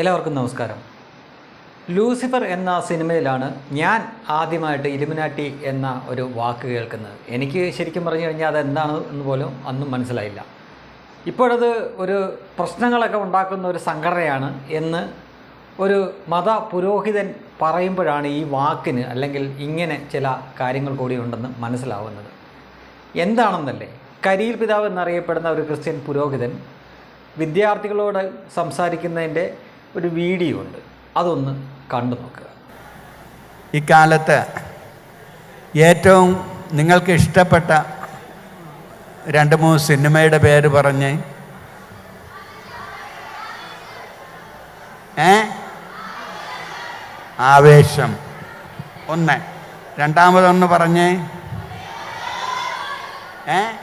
എല്ലാവർക്കും നമസ്കാരം. ലൂസിഫർ എന്ന സിനിമയിലാണ് ഞാൻ ആദ്യമായിട്ട് ഇലുമിനാറ്റി എന്ന ഒരു വാക്ക് കേൾക്കുന്നത്. എനിക്ക് ശരിക്കും പറഞ്ഞു കഴിഞ്ഞാൽ അതെന്താണ് എന്ന് പോലും അന്നും മനസ്സിലായില്ല. ഇപ്പോഴത് ഒരു പ്രശ്നങ്ങളൊക്കെ ഉണ്ടാക്കുന്ന ഒരു സംഘടനയാണ് എന്ന് ഒരു മത പുരോഹിതൻ പറയുമ്പോഴാണ് ഈ വാക്കിന് അല്ലെങ്കിൽ ഇങ്ങനെ ചില കാര്യങ്ങൾ കൂടി ഉണ്ടെന്ന് മനസ്സിലാവുന്നത്. എന്താണെന്നല്ലേ? കരിയിൽ പിതാവ് എന്നറിയപ്പെടുന്ന ഒരു ക്രിസ്ത്യൻ പുരോഹിതൻ വിദ്യാർത്ഥികളോട് സംസാരിക്കുന്നതിന്റെ ഒരു വീഡിയോ ഉണ്ട്. അതൊന്ന് കണ്ടു നോക്കുക. ഇക്കാലത്ത് ഏറ്റവും നിങ്ങൾക്ക് ഇഷ്ടപ്പെട്ട രണ്ട് മൂന്ന് സിനിമയുടെ പേര് പറഞ്ഞ്. ഏ? ആവേശം. ഒന്ന്. രണ്ടാമതൊന്ന് പറഞ്ഞേ. ഏ?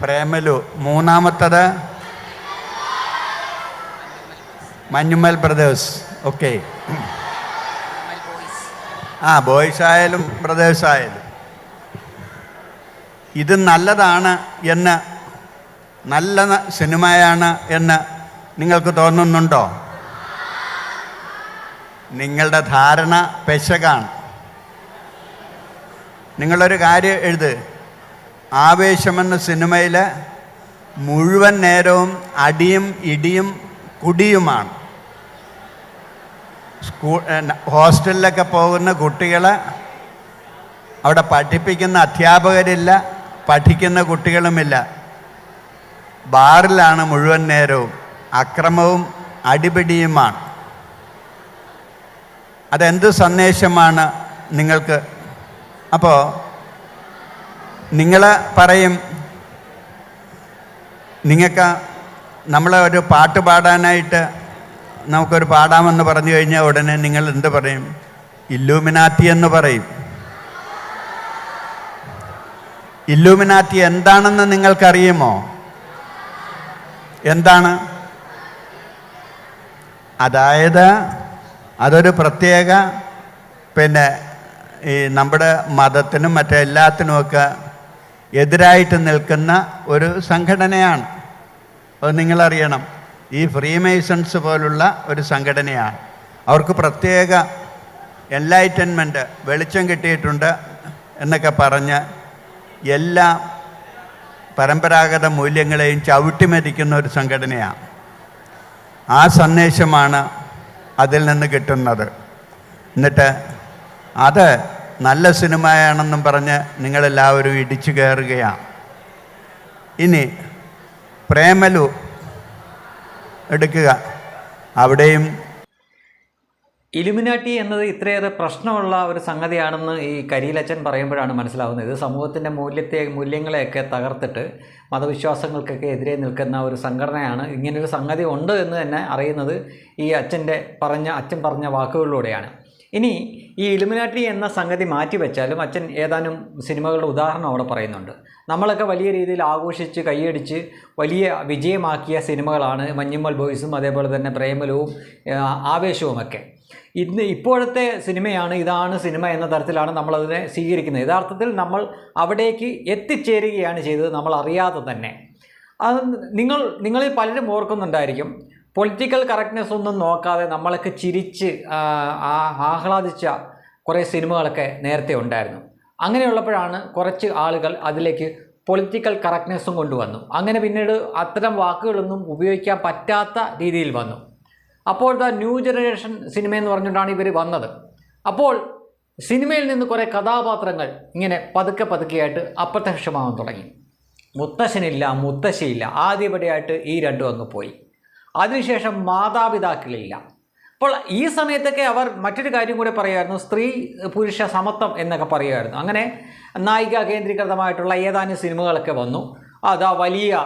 പ്രേമലു. മൂന്നാമത്തത് മഞ്ഞുമൽ ബ്രദേഴ്സ് ഓക്കെ ആ ബോയ്സ് ആയാലും ബ്രദേഴ്സ് ആയാലും. ഇത് നല്ലതാണ് എന്ന് നല്ല സിനിമയാണ് എന്ന് നിങ്ങൾക്ക് തോന്നുന്നുണ്ടോ? നിങ്ങളുടെ ധാരണ പെശകാണ്. നിങ്ങളൊരു കാര്യം എഴുത്. ആവേശമെന്ന സിനിമയിൽ മുഴുവൻ നേരവും അടിയും ഇടിയും കുടിയുമാണ്. സ്കൂൾ ഹോസ്റ്റലിലൊക്കെ പോകുന്ന കുട്ടികൾ അവിടെ പഠിപ്പിക്കുന്ന അധ്യാപകരില്ല പഠിക്കുന്ന കുട്ടികളുമില്ല. ബാറിലാണ് മുഴുവൻ നേരവും അക്രമവും അടിപിടിയുമാണ്. അതെന്ത് സന്ദേശമാണ് നിങ്ങൾക്ക്? അപ്പോൾ നിങ്ങൾ പറയും നിങ്ങൾക്ക് നമ്മളെ ഒരു പാട്ട് പാടാനായിട്ട് നമുക്കൊരു പാടാമെന്ന് പറഞ്ഞു കഴിഞ്ഞാൽ ഉടനെ നിങ്ങൾ എന്ത് പറയും? ഇല്ലൂമിനാറ്റി എന്ന് പറയും. ഇല്ലൂമിനാറ്റി എന്താണെന്ന് നിങ്ങൾക്കറിയുമോ? എന്താണ്? അതായത് അതൊരു പ്രത്യേക പിന്നെ ഈ നമ്മുടെ മതത്തിനും മറ്റെല്ലാത്തിനുമൊക്കെ എതിരായിട്ട് നിൽക്കുന്ന ഒരു സംഘടനയാണ്. അത് നിങ്ങളറിയണം. ഈ ഫ്രീമേസൺസ് പോലുള്ള ഒരു സംഘടനയാണ്. അവർക്ക് പ്രത്യേക എൻലൈറ്റൻമെന്റ് വെളിച്ചം കിട്ടിയിട്ടുണ്ട് എന്നൊക്കെ പറഞ്ഞ് എല്ലാ പരമ്പരാഗത മൂല്യങ്ങളെയും ചവിട്ടിമരിക്കുന്ന ഒരു സംഘടനയാണ്. ആ സന്ദേശമാണ് അതിൽ നിന്ന് കിട്ടുന്നത്. എന്നിട്ട് അത് നല്ല സിനിമയാണെന്നും പറഞ്ഞ് നിങ്ങളെല്ലാവരും ഇടിച്ചു കയറുകയാണ്. ഇനി പ്രേമലു എടുക്കുക. അവിടെയും ഇലുമിനാറ്റി എന്നത് ഇത്രയേറെ പ്രശ്നമുള്ള ഒരു സംഗതിയാണെന്ന് ഈ കരിയിലച്ചൻ പറയുമ്പോഴാണ് മനസ്സിലാവുന്നത്. ഇത് സമൂഹത്തിന്റെ മൂല്യത്തെ മൂല്യങ്ങളെയൊക്കെ തകർത്തിട്ട് മതവിശ്വാസങ്ങൾക്കൊക്കെ എതിരെ നിൽക്കുന്ന ഒരു സംഘടനയാണ്. ഇങ്ങനൊരു സംഗതി ഉണ്ട് എന്ന് തന്നെ അറിയുന്നത് ഈ അച്ഛന്റെ പറഞ്ഞ അച്ഛൻ പറഞ്ഞ വാക്കുകളിലൂടെയാണ്. ഇനി ഈ ഇലുമിനാറ്റി എന്ന സംഗതി മാറ്റിവെച്ചാലും അച്ഛൻ ഏതാനും സിനിമകളുടെ ഉദാഹരണം അവിടെ പറയുന്നുണ്ട്. നമ്മളൊക്കെ വലിയ രീതിയിൽ ആഘോഷിച്ച് കൈയടിച്ച് വലിയ വിജയമാക്കിയ സിനിമകളാണ് മഞ്ഞുമ്മൽ ബോയ്സും അതേപോലെ തന്നെ പ്രേമലവും ആവേശവുമൊക്കെ. ഇന്ന് ഇപ്പോഴത്തെ സിനിമയാണ് ഇതാണ് സിനിമ എന്ന തരത്തിലാണ് നമ്മളതിനെ സ്വീകരിക്കുന്നത്. യഥാർത്ഥത്തിൽ നമ്മൾ അവിടേക്ക് എത്തിച്ചേരുകയാണ് ചെയ്തത് നമ്മൾ അറിയാതെ തന്നെ. അത് നിങ്ങൾ നിങ്ങളിൽ പലരും ഓർക്കുന്നുണ്ടായിരിക്കും പൊളിറ്റിക്കൽ കറക്റ്റ്നെസ് ഒന്നും നോക്കാതെ നമ്മളൊക്കെ ചിരിച്ച് ആഹ്ലാദിച്ച കുറേ സിനിമകളൊക്കെ നേരത്തെ ഉണ്ടായിരുന്നു. അങ്ങനെയുള്ളപ്പോഴാണ് കുറച്ച് ആളുകൾ അതിലേക്ക് പൊളിറ്റിക്കൽ കറക്റ്റ്നെസ്സും കൊണ്ടുവന്നു. അങ്ങനെ പിന്നീട് അത്തരം വാക്കുകളൊന്നും ഉപയോഗിക്കാൻ പറ്റാത്ത രീതിയിൽ വന്നു. അപ്പോൾ ദ ന്യൂ ജനറേഷൻ സിനിമ എന്ന് പറഞ്ഞുകൊണ്ടാണ് ഇവർ വന്നത്. അപ്പോൾ സിനിമയിൽ നിന്ന് കുറേ കഥാപാത്രങ്ങൾ ഇങ്ങനെ പതുക്കെ പതുക്കെയായിട്ട് അപ്രത്യക്ഷമാകാൻ തുടങ്ങി. മുത്തശ്ശനില്ല മുത്തശ്ശിയില്ല ആദ്യപടിയായിട്ട് ഈ രണ്ടും അങ്ങ് പോയി. അതിനുശേഷം മാതാപിതാക്കളില്ല. അപ്പോൾ ഈ സമയത്തൊക്കെ അവർ മറ്റൊരു കാര്യം കൂടെ പറയുമായിരുന്നു സ്ത്രീ പുരുഷ സമത്വം എന്നൊക്കെ പറയുമായിരുന്നു അങ്ങനെ നായിക കേന്ദ്രീകൃതമായിട്ടുള്ള ഏതാനും സിനിമകളൊക്കെ വന്നു. അതാ വലിയ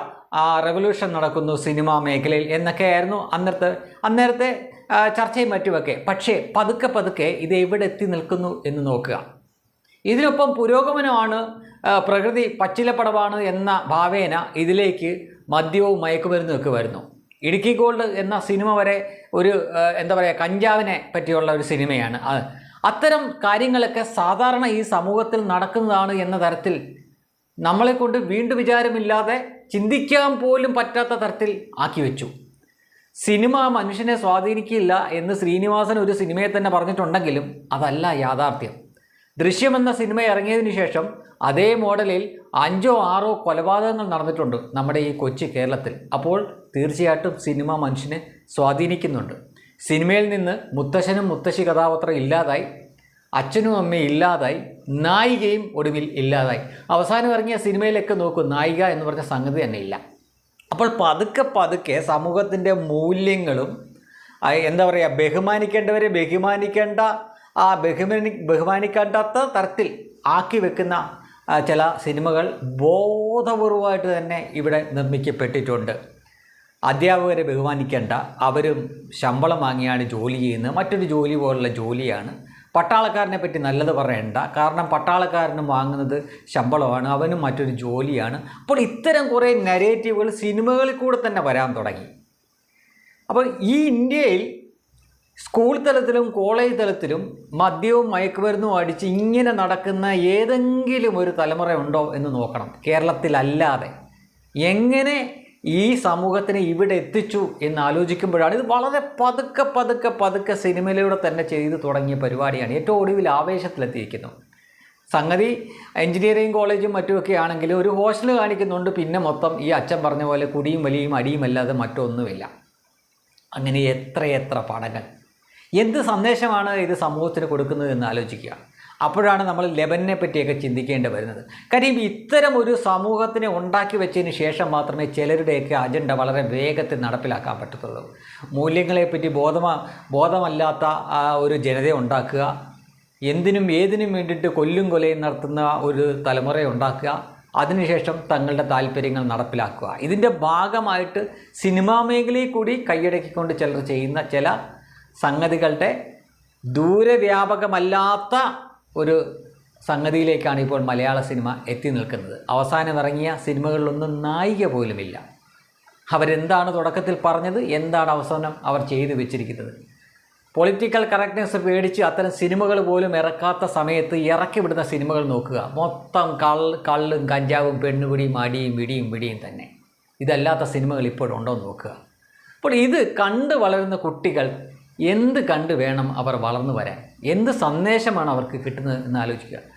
റെവല്യൂഷൻ നടക്കുന്നു സിനിമാ മേഖലയിൽ എന്നൊക്കെയായിരുന്നു അന്നത്തെ അന്നേരത്തെ ചർച്ചയും മറ്റുമൊക്കെ. പക്ഷേ പതുക്കെ പതുക്കെ ഇത് എവിടെ എത്തി നിൽക്കുന്നു എന്ന് നോക്കുക. ഇതിനൊപ്പം പുരോഗമനമാണ് പ്രകൃതി പച്ചിലപ്പടവാണ് എന്ന ഭാവേന ഇതിലേക്ക് മദ്യവും മയക്കുമരുന്നും ഒക്കെ വരുന്നു. ഇടുക്കി ഗോൾഡ് എന്ന സിനിമ വരെ ഒരു എന്താ പറയുക കഞ്ചാവിനെ പറ്റിയുള്ള ഒരു സിനിമയാണ്. അത് അത്തരം കാര്യങ്ങളൊക്കെ സാധാരണ ഈ സമൂഹത്തിൽ നടക്കുന്നതാണ് എന്ന തരത്തിൽ നമ്മളെക്കൊണ്ട് വീണ്ടും വിചാരമില്ലാതെ ചിന്തിക്കാൻ പോലും പറ്റാത്ത തരത്തിൽ ആക്കി വെച്ചു. സിനിമ മനുഷ്യനെ സ്വാധീനിക്കില്ല എന്ന് ശ്രീനിവാസൻ ഒരു സിനിമയെ തന്നെ പറഞ്ഞിട്ടുണ്ടെങ്കിലും അതല്ല യാഥാർത്ഥ്യം. ദൃശ്യം എന്ന സിനിമ ഇറങ്ങിയതിനു ശേഷം അതേ മോഡലിൽ അഞ്ചോ ആറോ കൊലപാതകങ്ങൾ നടന്നിട്ടുണ്ട് നമ്മുടെ ഈ കൊച്ചി കേരളത്തിൽ. അപ്പോൾ തീർച്ചയായിട്ടും സിനിമ മനുഷ്യനെ സ്വാധീനിക്കുന്നുണ്ട്. സിനിമയിൽ നിന്ന് മുത്തശ്ശനും മുത്തശ്ശി കഥാപാത്രം ഇല്ലാതായി അച്ഛനും അമ്മയും ഇല്ലാതായി നായികയും ഒടുവിൽ ഇല്ലാതായി. അവസാനം ഇറങ്ങിയ സിനിമയിലൊക്കെ നോക്കൂ നായിക എന്ന് പറഞ്ഞ സംഗതി തന്നെ ഇല്ല. അപ്പോൾ പതുക്കെ പതുക്കെ സമൂഹത്തിന്റെ മൂല്യങ്ങളും എന്താ പറയുക ബഹുമാനിക്കേണ്ടവരെ ബഹുമാനിക്കേണ്ട ആ ബഹുമാനി ബഹുമാനിക്കേണ്ടാത്ത തരത്തിൽ ആക്കി വെക്കുന്ന ചില സിനിമകൾ ബോധപൂർവമായിട്ട് തന്നെ ഇവിടെ നിർമ്മിക്കപ്പെട്ടിട്ടുണ്ട്. അധ്യാപകരെ ബഹുമാനിക്കേണ്ട അവരും ശമ്പളം വാങ്ങിയാണ് ജോലി ചെയ്യുന്നത്. മറ്റൊരു ജോലി പോലുള്ള ജോലിയാണ്. പട്ടാളക്കാരനെ പറ്റി നല്ലത് പറയണ്ട. കാരണം പട്ടാളക്കാരനും വാങ്ങുന്നത് ശമ്പളമാണ് അവനും മറ്റൊരു ജോലിയാണ്. അപ്പോൾ ഇത്തരം കുറേ നരേറ്റീവുകൾ സിനിമകളിൽ കൂടെ തന്നെ വരാൻ തുടങ്ങി. അപ്പോൾ ഈ ഇന്ത്യയിൽ സ്കൂൾ തലത്തിലും കോളേജ് തലത്തിലും മദ്യവും മയക്കുമരുന്നും അടിച്ച് ഇങ്ങനെ നടക്കുന്ന ഏതെങ്കിലും ഒരു തലമുറ ഉണ്ടോ എന്ന് നോക്കണം. കേരളത്തിലല്ലാതെ. എങ്ങനെ ഈ സമൂഹത്തിനെ ഇവിടെ എത്തിച്ചു എന്ന് ആലോചിക്കുമ്പോഴാണ് ഇത് വളരെ പതുക്കെ പതുക്കെ പതുക്കെ സിനിമയിലൂടെ തന്നെ ചെയ്തു തുടങ്ങിയ പരിപാടിയാണ്. ഏറ്റവും ഒടുവിൽ ആവേശത്തിലെത്തിയിരിക്കുന്നു. സംഗതി എഞ്ചിനീയറിംഗ് കോളേജും മറ്റുമൊക്കെ ആണെങ്കിൽ ഒരു ഹോസ്റ്റൽ കാണിക്കുന്നുണ്ട്. പിന്നെ മൊത്തം ഈ അച്ഛൻ പറഞ്ഞ പോലെ കുടിയും വലിയും അടിയും അല്ലാതെ മറ്റൊന്നുമില്ല. അങ്ങനെ എത്രയെത്ര പടങ്ങൾ എന്ത് സന്ദേശമാണ് ഇത് സമൂഹത്തിന് കൊടുക്കുന്നത് എന്ന് ആലോചിക്കുക. അപ്പോഴാണ് നമ്മൾ ലെബനെ പറ്റിയൊക്കെ ചിന്തിക്കേണ്ടി വരുന്നത്. കാര്യം ഇത്തരം ഒരു സമൂഹത്തിനെ ഉണ്ടാക്കി വെച്ചതിന് ശേഷം മാത്രമേ ചിലരുടെയൊക്കെ അജണ്ട വളരെ വേഗത്തിൽ നടപ്പിലാക്കാൻ പറ്റത്തുള്ളൂ. മൂല്യങ്ങളെപ്പറ്റി ബോധമ ബോധമല്ലാത്ത ഒരു ജനതയെ ഉണ്ടാക്കുക. എന്തിനും ഏതിനും വേണ്ടിയിട്ട് കൊല്ലും കൊലയും നടത്തുന്ന ഒരു തലമുറയെ ഉണ്ടാക്കുക. അതിനുശേഷം തങ്ങളുടെ താല്പര്യങ്ങൾ നടപ്പിലാക്കുക. ഇതിന്റെ ഭാഗമായിട്ട് സിനിമാ മേഖലയിൽ കൂടി കൈയടക്കിക്കൊണ്ട് ചിലർ ചെയ്യുന്ന ചില സംഗതികളുടെ ദൂരവ്യാപകമല്ലാത്ത ഒരു സംഗതിയിലേക്കാണ് ഇപ്പോൾ മലയാള സിനിമ എത്തി നിൽക്കുന്നത്. അവസാനം ഇറങ്ങിയ സിനിമകളിലൊന്നും നായിക പോലുമില്ല. അവരെന്താണ് തുടക്കത്തിൽ പറഞ്ഞത്? എന്താണ് അവസാനം അവർ ചെയ്തു വെച്ചിരിക്കുന്നത്? പൊളിറ്റിക്കൽ കറക്റ്റ്നെസ് പേടിച്ച് അത്തരം സിനിമകൾ പോലും ഇറക്കാത്ത സമയത്ത് ഇറക്കി വിടുന്ന സിനിമകൾ നോക്കുക. മൊത്തം കള്ള് കള്ളും കഞ്ചാവും പെണ്ണുപിടിയും അടിയും പിടിയും പിടിയും തന്നെ. ഇതല്ലാത്ത സിനിമകൾ ഇപ്പോഴുണ്ടോ എന്ന് നോക്കുക. അപ്പോൾ ഇത് കണ്ട് വളരുന്ന കുട്ടികൾ എന്ത് കണ്ട് വേണം അവർ വളർന്നു വരാൻ? എന്ത് സന്ദേശമാണ് അവർക്ക് കിട്ടുന്നത് എന്ന് ആലോചിക്കുക.